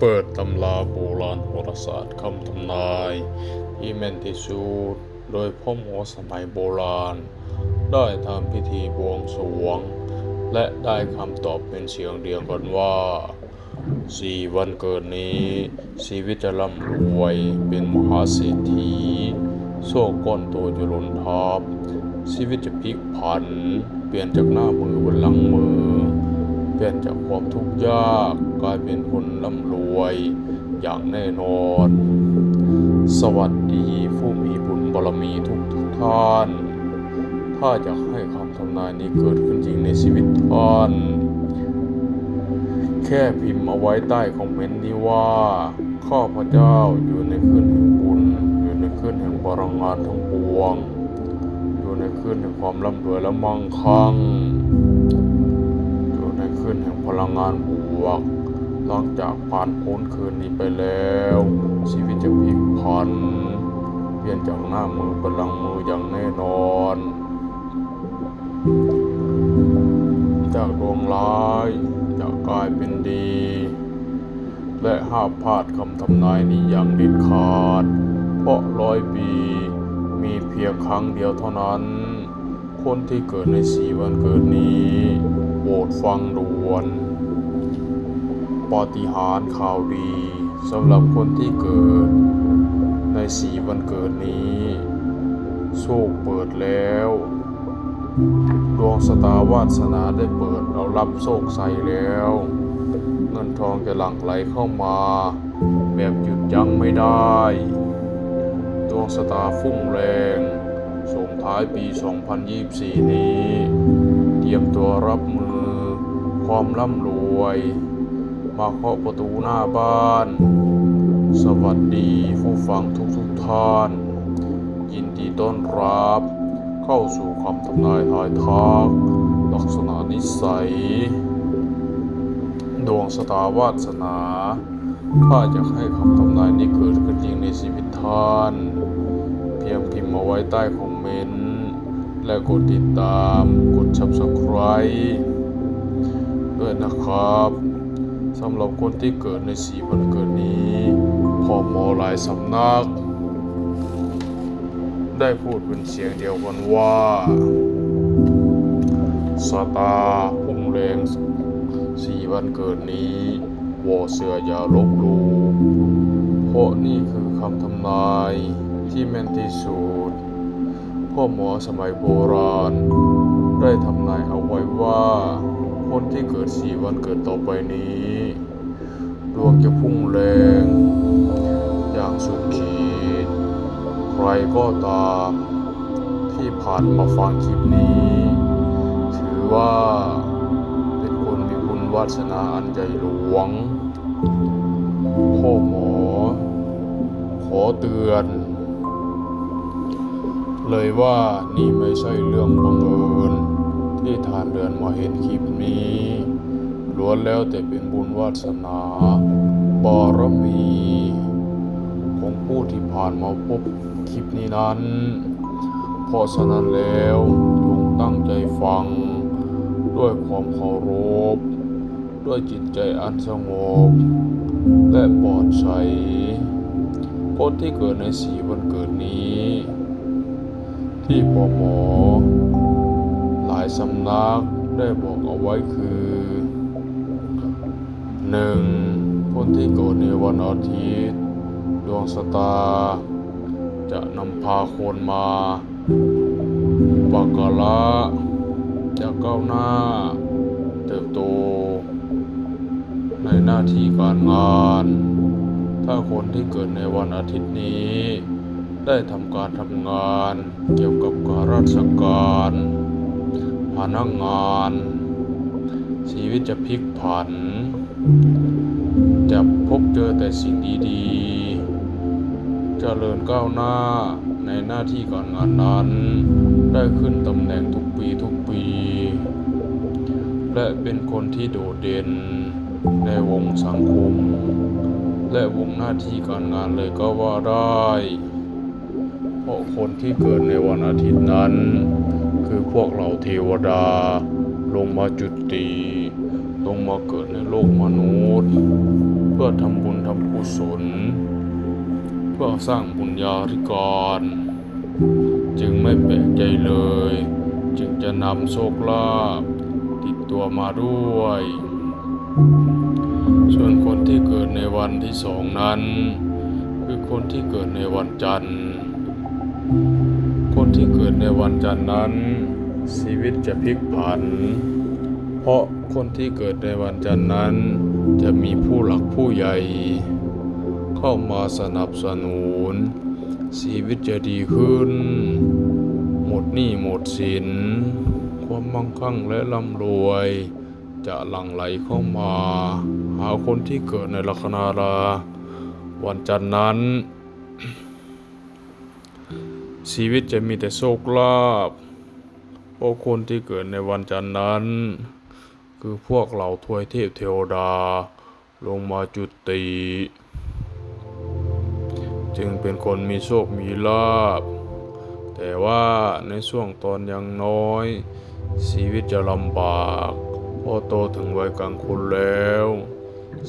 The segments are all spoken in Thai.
เปิดตำราโบราณโหราศาสตร์คำทำนาย ที่แม่นที่สุดโดยพ่อหมอสมัยโบราณ ได้ทำพิธีบวงสรวง และได้คำตอบเป็นเสียงเดียวกันว่าสี่วันเกิดนี้ ชีวิตจะร่ำรวยเป็นมหาเศรษฐีโชคก้อนโตจะหล้นทับชีวิตจะพลิกผัน เปลี่ยนจากหน้ามือบนหลังมือ เปลี่ยนจากความทุกข์ยากกลายเป็นคนร่ำ วยอย่างแน่นอน สวัสดีผู้มีบุญบารมีทุกทุกท่าน ถ้าอยากให้คำทำนายนี้เกิดขึ้นจริงในชีวิตท่าน แค่พิมพ์เอาไว้ใต้คอมเมนต์นี้ว่า ข้าพเจ้าอยู่ในคืนแห่งบุญ อยู่ในคืนแห่งพลังงานทั้งปวง อยู่ในคืนแห่งความร่ำรวยและมั่งคั่งอยู่ในคืนแห่งพลังงานบวก หลังจากผ่านพ้นคืนนี้ไปแล้ว ชีวิตจะพลิกผัน เปลี่ยนจากหน้ามือเป็นหลังมืออย่างแน่นอน จากดวงร้ายจะกลายเป็นดี และห้ามพลาดคำทำนายนี้อย่างเด็ดขาด เพราะร้อยปีมีเพียงครั้งเดียวเท่านั้น คนที่เกิดในสีวันเกิดนี้โปรดฟังด่วน ปาฏิหาริย์ข่าวดีสำหรับคนที่เกิด ในสีวันเกิดนี้โชคเปิดแล้ว ดวงสตาวาสนาได้เปิดเรารับโชคใส่แล้ว เงินทองจะหลั่งไหลเข้ามา แบบหยุดยั้งไม่ได้ ดวงสตาฟุ้งแรงส่งท้ายปี 2024 นี้ เตรียมตัวรับมือความร่ำรวย มาเคาะประตูหน้าบ้าน สวัสดีผู้ฟังทุกทุกท่าน ยินดีต้อนรับ เข้าสู่คำทำนายทายทักลักษณะนิสัย ดวงสตาวาสนา ถ้าอยากให้คำทำนายนี้เกิดขึ้นจริงในชีวิตท่าน เพียงพิมพ์มาไว้ใต้คอมเมนต์ และกดติดตาม กด subscribe ด้วยนะครับ สำหรับคนที่เกิดในสีวันเกิดนี้พอหมอหลายสำนัก ได้พูดเป็นเสียงเดียวกันว่าสตาร์พุ่งแรงสี่วันเกิดนี้วอเสืออย่าลบลูเพราะนี่คือคำทำนายที่แม่นที่สุดพ่อหมอสมัยโบราณ ได้ทำนายเอาไว้ว่า คนที่เกิดสี่วันเกิดต่อไปนี้ดวงจะพุ่งแรง อย่างสุดขีด ใครก็ตามที่ผ่านมาฟังคลิปนี้ ถือว่าเป็นคนมีบุญวาสนาอันใหญ่หลวง พ่อหมอ ขอเตือน เลยว่านี่ไม่ใช่เรื่องบังเอิญ ที่ทานเดือนมาเห็นคลิปนี้ล้วนแล้วแต่เป็นบุญวาสนาบารมีของผู้ที่ผ่านมาพบคลิปนี้นั้น เพราะฉะนั้นแล้วจงตั้งใจฟัง ด้วยความเคารพ ด้วยจิตใจอันสงบ และปลอดภัยคนที่เกิดในสีวันเกิดนี้ ที่ปอหมอายสำนักได้บอกเอาไว้คือหนึ่งคนที่เกิดในวันอาทิตย์ ดวงสตาร์จะนำพาคนมาปักกะละจะก้าวหน้า เติบโต ในหน้าที่การงาน ถ้าคนที่เกิดในวันอาทิตย์นี้ ได้ทำการทำงานเกี่ยวกับการราชการ พนักงานชีวิตจะพลิกผันจะพบเจอแต่สิ่งดีๆจเจริญก้าวหน้าในหน้าที่การงานนั้น ได้ขึ้นตำแหน่งทุกปีทุกปี และเป็นคนที่โดดเด่นในวงสังคม และวงหน้าที่การงานเลยก็ว่าได้ เพราะคนที่เกิดในวันอาทิตย์นั้น คือพวกเราเทวดา ลงมาจุติลงมาเกิดในโลกมนุษย์ เพื่อทำบุญทำกุศล เพื่อสร้างบุญญาธิการจึงไม่แปลกใจเลย จึงจะนำโชคลาภติดตัวมาด้วย ส่วนคนที่เกิดในวันที่สองนั้น คือคนที่เกิดในวันจันทร์ นที่เกิดในวันจันทร์นั้น ชีวิตจะพลิกผัน เพราะคนที่เกิดในวันจันทร์นั้น จะมีผู้หลักผู้ใหญ่ เข้ามาสนับสนุน ชีวิตจะดีขึ้น หมดหนี้หมดสิน ความมั่งคั่งและร่ำรวย จะหลั่งไหลเข้ามา หาคนที่เกิดในลัคนารา วันจันทร์นั้น ชีวิตจะมีแต่โชคลาภเพราะคนที่เกิดในวันจันทร์นั้น คือพวกเหล่าทวยเทพเทวดา ลงมาจุติ จึงเป็นคนมีโชคมีลาภแต่ว่าในช่วงตอนยังน้อย ชีวิตจะลำบากพอโตถึงวัยกลางคนแล้ว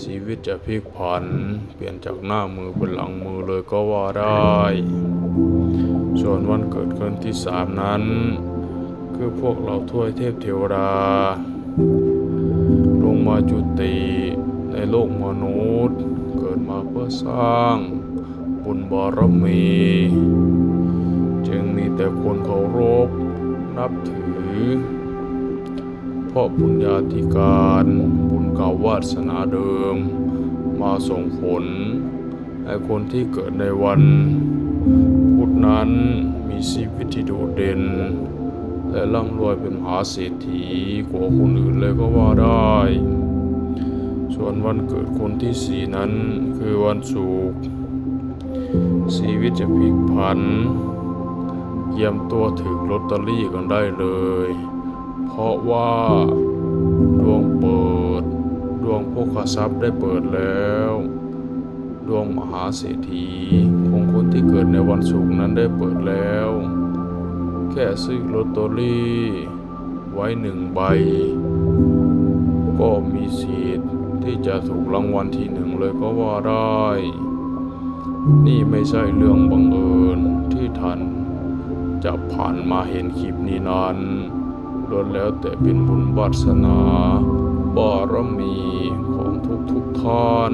ชีวิตจะพลิกผัน เปลี่ยนจากหน้ามือเป็นหลังมือเลยก็ว่าได้ ส่วนวันเกิดคืนที่สามนั้น คือพวกเราถ้วยเทพเทวดา ลงมาจุติในโลกมนุษย์ เกิดมาเพื่อสร้างบุญบารมี จึงมีแต่คนเคารพนับถือ เพราะบุญญาธิการบุญเก่าวาสนาเดิม มาส่งผลให้คนที่เกิดในวัน พุธนั้นมีชีวิตที่โดดเด่น และร่ำรวยเป็นมหาเศรษฐีกว่าคนอื่นเลยก็ว่าได้ ส่วนวันเกิดคนที่สี่นั้นคือวันศุกร์ชีวิตจะพลิกผันเตรียมตัวถือลอตเตอรี่กันได้เลย เพราะว่าดวงเปิด ดวงโภคทรัพย์ได้เปิดแล้ว ดวงมหาเศรษฐีของคนที่เกิดในวันศุกร์นั้นได้เปิดแล้ว แค่ซื้อลอตเตอรี่ไว้หนึ่งใบ ก็มีสิทธิ์ที่จะถูกรางวัลที่หนึ่งเลยก็ว่าได้ นี่ไม่ใช่เรื่องบังเอิญที่ท่านจะผ่านมาเห็นคลิปนี้นั้นล้วนแล้วแต่เป็นบุญวาสนา บารมีของทุกๆท่าน